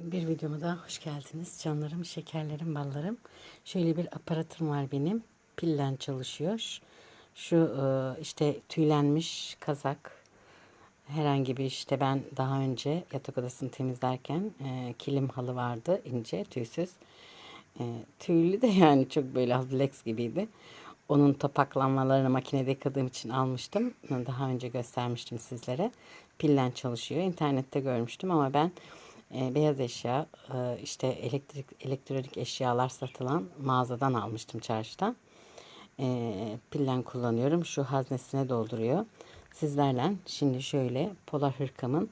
Bir videoma daha hoş geldiniz. Canlarım, şekerlerim, ballarım. Şöyle bir aparatım var benim. Pillen çalışıyor. Şu e, işte tüylenmiş kazak. Herhangi bir işte ben daha önce yatak odasını temizlerken e, kilim halı vardı ince tüysüz. E, tüylü de yani çok böyle lex gibiydi. Onun topaklanmalarını makinede yıkadığım için almıştım. Daha önce göstermiştim sizlere. Pillen çalışıyor. İnternette görmüştüm ama ben e, beyaz eşya, e, işte elektrik elektronik eşyalar satılan mağazadan almıştım çarşıdan. E, pillen kullanıyorum. Şu haznesine dolduruyor. Sizlerle şimdi şöyle polar hırkamın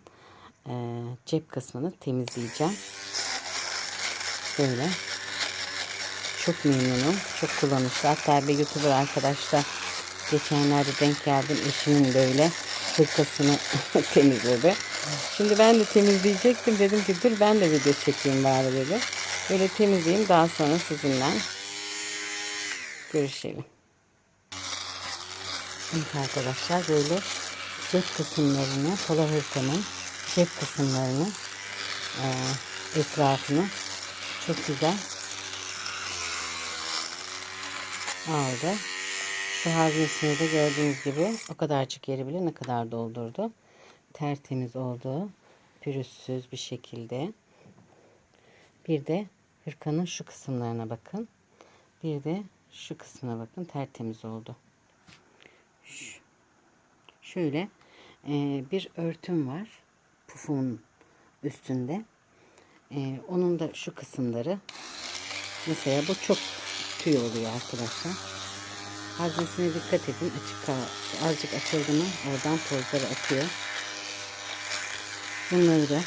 e, cep kısmını temizleyeceğim. Böyle. Çok memnunum. Çok kullanışlı. Hatta bir YouTuber arkadaşlar geçenlerde denk geldim. Eşimin böyle hırkasını temizledi. Şimdi ben de temizleyecektim. Dedim ki dur ben de video çekeyim bari dedi. Böyle temizleyeyim. Daha sonra sizinle görüşelim. Evet arkadaşlar böyle cep kısımlarını, polar hırkanın cep kısımlarını e, etrafını çok güzel aldı. Şu haznesini de gördüğünüz gibi o kadarcık yeri bile ne kadar doldurdu. Tertemiz oldu. Pürüzsüz bir şekilde. Bir de hırkanın şu kısımlarına bakın. Bir de şu kısmına bakın. Tertemiz oldu. Şöyle e, bir örtüm var. Pufuğun üstünde. E, onun da şu kısımları mesela bu çok tüy oluyor arkadaşlar. Haznesine dikkat edin. Açık azıcık açıldı mı oradan tozları atıyor. Bunları da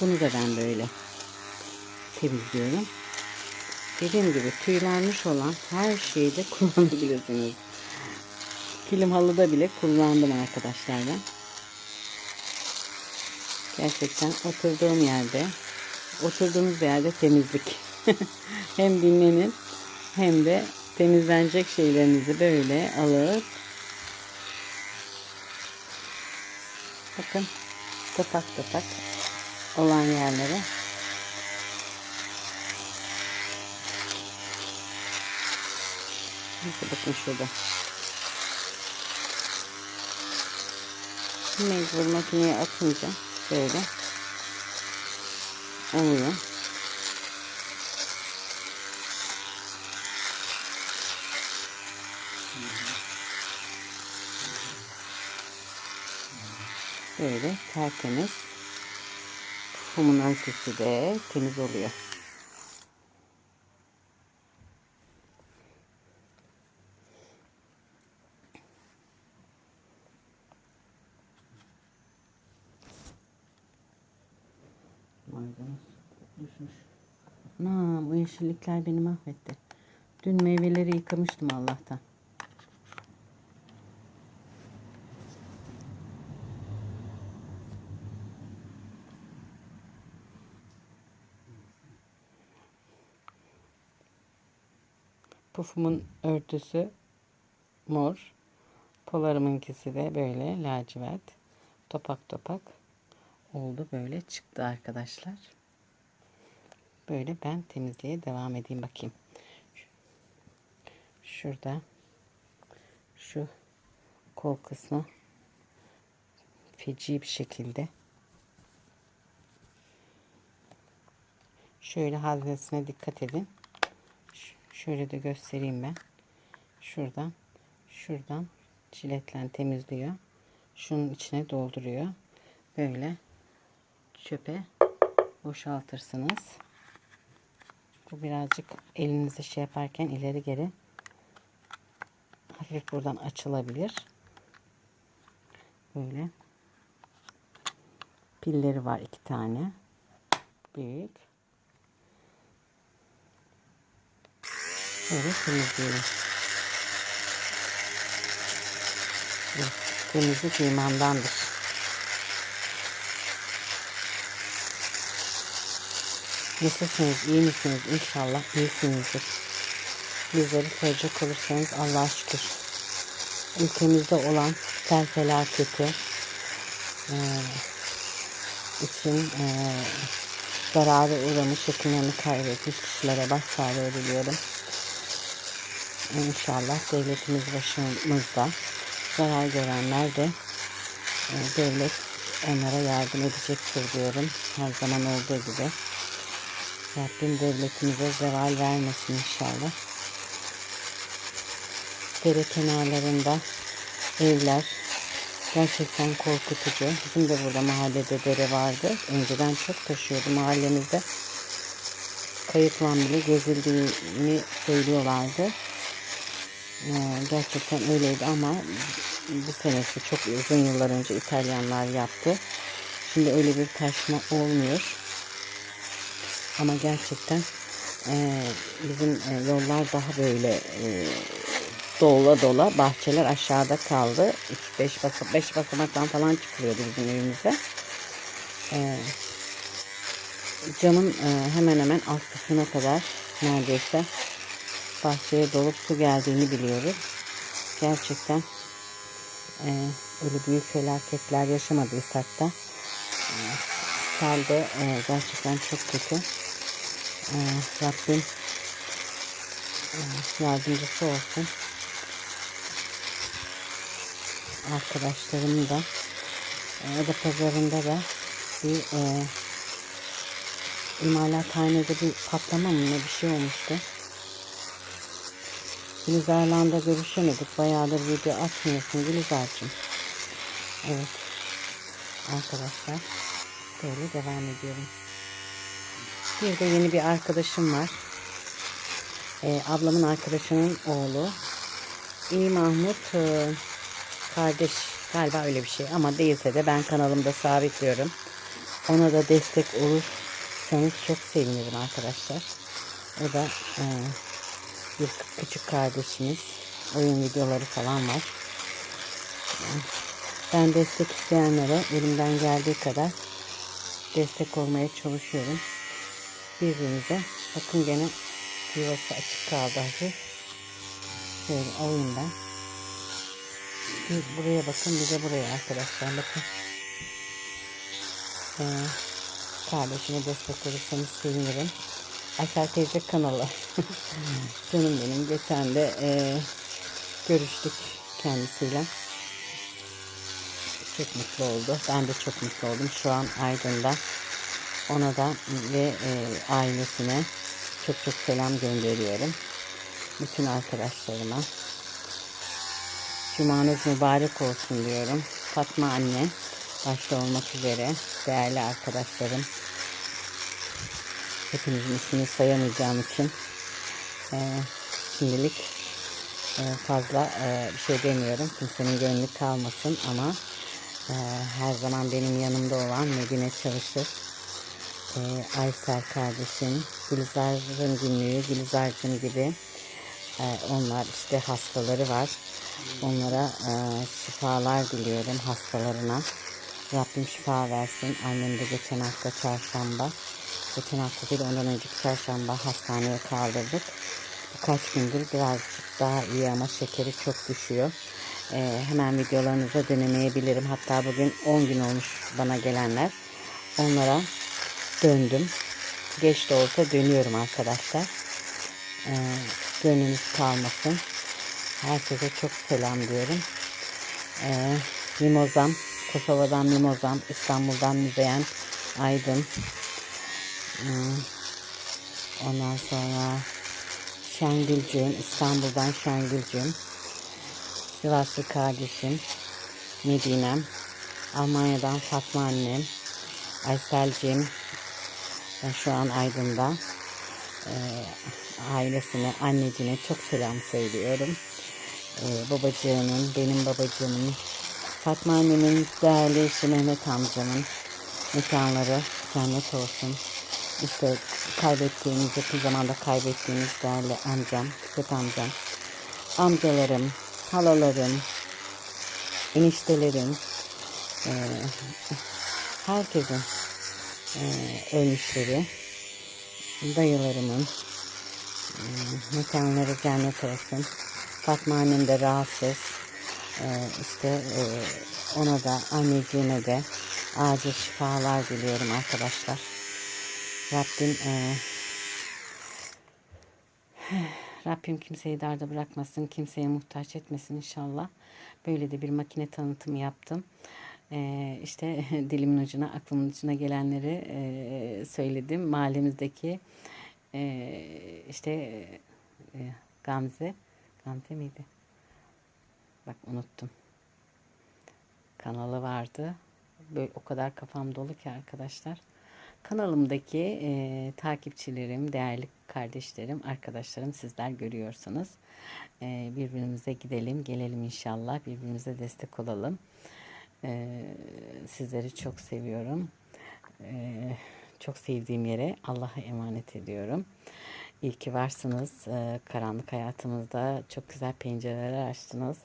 bunu da ben böyle temizliyorum. Dediğim gibi tüylenmiş olan her şeyi de kullanabilirsiniz. Kilim halıda bile kullandım arkadaşlar ben. Gerçekten oturduğum yerde, oturduğumuz yerde temizlik. hem dinlenin hem de temizlenecek şeylerinizi böyle alıp bakın topak topak olan yerlere bakın şurada. Mecbur makineye atınca böyle oluyor. Böyle tertemiz. Kumun ölçüsü de temiz oluyor. Maydanoz düşmüş. Ana bu yeşillikler beni mahvetti. Dün meyveleri yıkamıştım Allah'tan. Pufumun örtüsü mor. Polarımınkisi de böyle lacivert. Topak topak oldu böyle çıktı arkadaşlar. Böyle ben temizliğe devam edeyim bakayım. Şurada şu kol kısmı feci bir şekilde şöyle haznesine dikkat edin. Şöyle de göstereyim ben. Şuradan şuradan jiletle temizliyor. Şunun içine dolduruyor. Böyle çöpe boşaltırsınız. Bu birazcık elinizi şey yaparken ileri geri hafif buradan açılabilir. Böyle pilleri var iki tane. Büyük. Böyle temizliyorum. Temizlik imandandır. Nasılsınız? iyi misiniz? İnşallah iyisinizdir. Bizleri soracak olursanız Allah'a şükür. Ülkemizde olan sel felaketi eee, için eee, zarara uğramış, yakınlarını kaybetmiş kişilere başsağlığı diliyorum. İnşallah devletimiz başımızda. Zarar görenler de e, devlet onlara yardım edecektir diyorum. Her zaman olduğu gibi. Rabbim devletimize zeval vermesin inşallah. Dere kenarlarında evler gerçekten korkutucu. Bizim de burada mahallede dere vardı. Önceden çok taşıyordu mahallemizde. Kayıtlan bile gezildiğini söylüyorlardı. Ee, gerçekten öyleydi ama bu senesi çok uzun yıllar önce İtalyanlar yaptı. Şimdi öyle bir taşma olmuyor. Ama gerçekten e, bizim e, yollar daha böyle e, dola dola bahçeler aşağıda kaldı. 5 basamak, 5 basamaktan falan çıkılıyordu bizim evimize. E, camın e, hemen hemen alt kısmına kadar neredeyse bahçeye dolup su geldiğini biliyoruz. Gerçekten e, öyle büyük felaketler yaşamadıysak da e, selde e, gerçekten çok kötü. E, Rabbim e, yardımcısı olsun. Arkadaşlarım da e, da pazarında da bir e, imalathanede bir patlama mı ne bir şey olmuştu. Gülizar'la da görüşemedik. Bayağıdır video atmıyorsun Gülizar'cığım. Evet. Arkadaşlar. Böyle devam ediyorum. Bir de yeni bir arkadaşım var. Ee, ablamın arkadaşının oğlu. İyi Mahmut e, kardeş galiba öyle bir şey ama değilse de ben kanalımda sabitliyorum. Ona da destek olursanız çok sevinirim arkadaşlar. O da e, bir küçük kardeşimiz. Oyun videoları falan var. Ben destek isteyenlere elimden geldiği kadar destek olmaya çalışıyorum. Birbirimize bakın gene yuvası açık kaldı hafif. Şöyle alayım. Bir buraya bakın bir de buraya arkadaşlar bakın. Ee, kardeşime destek olursanız sevinirim. Aysel teyze kanalı. Canım benim. Geçen de e, görüştük kendisiyle. Çok mutlu oldu. Ben de çok mutlu oldum. Şu an Aydın'da. Ona da ve e, ailesine çok çok selam gönderiyorum. Bütün arkadaşlarıma. Cumanız mübarek olsun diyorum. Fatma anne başta olmak üzere değerli arkadaşlarım, Hepinizin ismini sayamayacağım için e, şimdilik e, fazla e, bir şey demiyorum. Kimsenin gönlü kalmasın ama e, her zaman benim yanımda olan Medine Çalışır, e, Aysel kardeşim, Gülizar'ın günlüğü, Gülizar'cım gibi e, onlar işte hastaları var. Onlara e, şifalar diliyorum hastalarına. Rabbim şifa versin. Annem de geçen hafta çarşamba Geçen hafta değil ondan önceki çarşamba hastaneye kaldırdık. Birkaç gündür birazcık daha iyi ama şekeri çok düşüyor. Ee, hemen videolarınıza dönemeyebilirim. Hatta bugün 10 gün olmuş bana gelenler. Onlara döndüm. Geç de olsa dönüyorum arkadaşlar. Ee, gönlünüz kalmasın. Herkese çok selam diyorum. Ee, Mimozam, Kosova'dan Mimozam, İstanbul'dan Müzeyyen Aydın. Ondan sonra Şengülcüğüm, İstanbul'dan Şengülcüğüm, Sivaslı kardeşim, Medine'm, Almanya'dan Fatma annem, Aysel'cim, ben şu an Aydın'da, e, ailesine, annecine çok selam söylüyorum. E, babacığımın, benim babacığımın, Fatma annemin, değerli eşi Mehmet amcamın mekanları cennet olsun işte kaybettiğimiz, yakın zamanda kaybettiğimiz değerli amcam, Fikret amcam, amcalarım, halalarım, eniştelerim, e, herkesin e, ölmüşleri, dayılarımın e, mekanları cennet olsun. Fatma annem de rahatsız. E, işte e, ona da anneciğine de acil şifalar diliyorum arkadaşlar. Rabbim e, Rabbim kimseyi darda bırakmasın, kimseye muhtaç etmesin inşallah. Böyle de bir makine tanıtımı yaptım. Ee, işte dilimin ucuna, aklımın ucuna gelenleri e, söyledim. Mahallemizdeki e, işte e, Gamze, Gamze miydi? Bak unuttum. Kanalı vardı. Böyle o kadar kafam dolu ki arkadaşlar. Kanalımdaki e, takipçilerim, değerli kardeşlerim, arkadaşlarım sizler görüyorsunuz. E, birbirimize gidelim, gelelim inşallah. Birbirimize destek olalım. E, sizleri çok seviyorum. E, çok sevdiğim yere Allah'a emanet ediyorum. İyi ki varsınız. E, karanlık hayatımızda çok güzel pencereler açtınız.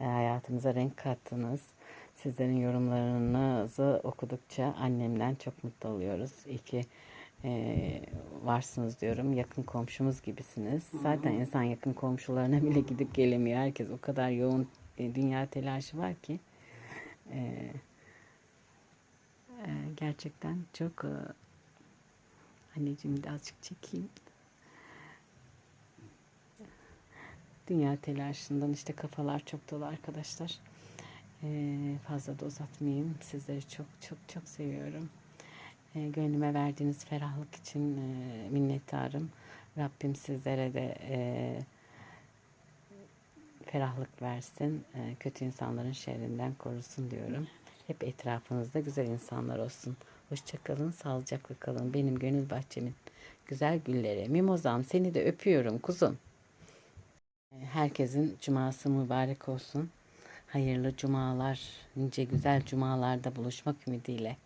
E, hayatımıza renk kattınız. Sizlerin yorumlarınızı okudukça annemden çok mutlu oluyoruz. İyi ki e, varsınız diyorum. Yakın komşumuz gibisiniz. Zaten insan yakın komşularına bile gidip gelemiyor. Herkes o kadar yoğun e, dünya telaşı var ki. E, e, gerçekten çok e, anneciğim de azıcık çekeyim. Dünya telaşından işte kafalar çok dolu arkadaşlar. Ee, fazla da uzatmayayım. Sizleri çok çok çok seviyorum. Ee, gönlüme verdiğiniz ferahlık için e, minnettarım. Rabbim sizlere de e, ferahlık versin. E, kötü insanların şerrinden korusun diyorum. Hep etrafınızda güzel insanlar olsun. Hoşçakalın, sağlıcakla kalın. Benim gönül bahçemin güzel gülleri. Mimozam seni de öpüyorum kuzum. Herkesin cuması mübarek olsun. Hayırlı cumalar, nice güzel cumalarda buluşmak ümidiyle.